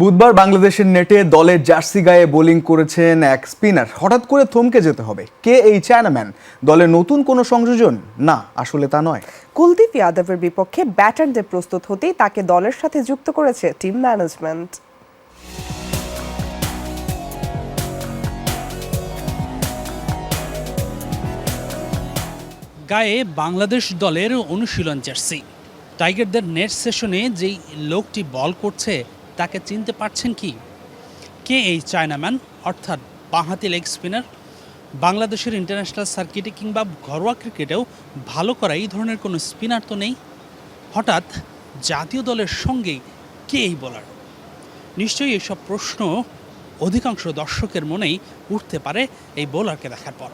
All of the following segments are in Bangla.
বুধবার বাংলাদেশের নেটে দলের জার্সি গায়ে বোলিং করেছেন এক স্পিনার। হঠাৎ করে থমকে যেতে হবে। কে এই চায়নাম্যান দলের নতুন কোনো সংযোজন? না আসলে তা নয়। কুলদীপ যাদবের বিপক্ষে ব্যাটারদের প্রস্তুত হতেই তাকে দলের সাথে যুক্ত করেছে টিম ম্যানেজমেন্ট। গায়ে বাংলাদেশ দলের অনুশীলন জার্সি। টাইগারদের নেট সেশনে যেই লোকটি বল করছে তাকে চিনতে পারছেন কি? কে এই চায়নাম্যান অর্থাৎ বাঁহাতি লেগ স্পিনার বাংলাদেশের ইন্টারন্যাশনাল সার্কিটে কিংবা ঘরোয়া ক্রিকেটেও ভালো করা এই ধরনের কোনো স্পিনার তো নেই? হঠাৎ জাতীয় দলের সঙ্গেই কে এই বোলার নিশ্চয়ই এসব প্রশ্ন অধিকাংশ দর্শকের মনেই উঠতে পারে এই বোলারকে দেখার পর।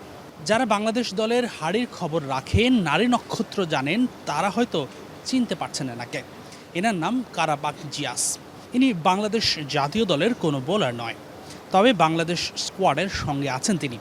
যারা বাংলাদেশ দলের হাড়ির খবর রাখেন, নারী নক্ষত্র জানেন, তারা হয়তো চিনতে পারছেন এনাকে। এনার নাম কারাবাক জিয়াস। ইনি বাংলাদেশ জাতীয় দলের কোনো বোলার নয়, তবে বাংলাদেশ স্কোয়াডের সঙ্গে আছেন তিনি।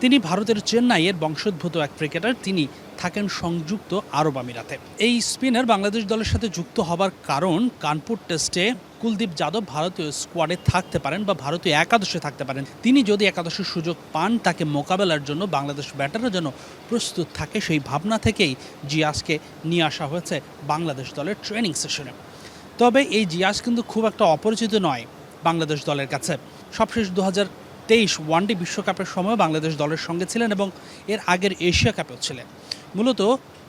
তিনি ভারতের চেন্নাইয়ের বংশোদ্ভূত এক ক্রিকেটার। তিনি থাকেন সংযুক্ত আরব আমিরাতে। এই স্পিনার বাংলাদেশ দলের সাথে যুক্ত হবার কারণ কানপুর টেস্টে কুলদীপ যাদব ভারতীয় স্কোয়াডে থাকতে পারেন বা ভারতীয় একাদশে থাকতে পারেন। তিনি যদি একাদশের সুযোগ পান, তাকে মোকাবেলার জন্য বাংলাদেশ ব্যাটাররা যেন প্রস্তুত থাকে, সেই ভাবনা থেকেই জিয়াসকে নিয়ে আসা হয়েছে বাংলাদেশ দলের ট্রেনিং সেশনে। তবে এই জিয়াস কিন্তু খুব একটা অপরিচিত নয় বাংলাদেশ দলের কাছে। সবশেষ দু হাজার তেইশ ওয়ানডে বিশ্বকাপের সময় বাংলাদেশ দলের সঙ্গে ছিলেন এবং এর আগের এশিয়া কাপেও ছিলেন। মূলত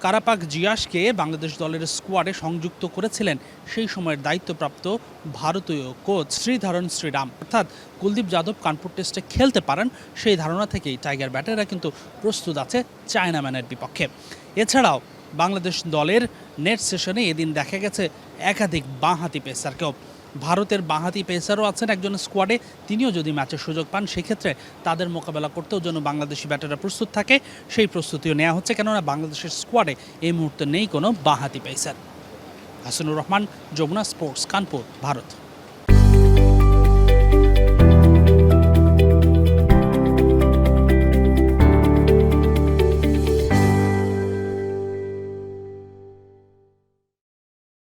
কারাপাক জিয়াসকে বাংলাদেশ দলের স্কোয়াডে সংযুক্ত করেছিলেন সেই সময়ের দায়িত্বপ্রাপ্ত ভারতীয় কোচ শ্রীধরণ শ্রীরাম। অর্থাৎ কুলদীপ যাদব কানপুর টেস্টে খেলতে পারেন সেই ধারণা থেকেই টাইগার ব্যাটাররা কিন্তু প্রস্তুত আছে চায়নাম্যানের বিপক্ষে। এছাড়াও বাংলাদেশ দলের নেট সেশনে এদিন দেখা গেছে একাধিক বাঁহাতি পেসারকেও। ভারতের বাঁহাতি পেসারও আছেন একজন স্কোয়াডে, তিনিও যদি ম্যাচের সুযোগ পান, সেক্ষেত্রে তাদের মোকাবেলা করতেও যেন বাংলাদেশি ব্যাটাররা প্রস্তুত থাকে, সেই প্রস্তুতিও নেওয়া হচ্ছে। কেননা বাংলাদেশের স্কোয়াডে এই মুহূর্তে নেই কোনো বাঁহাতি পেসার। হাসানুর রহমান, যমুনা স্পোর্টস, কানপুর, ভারত।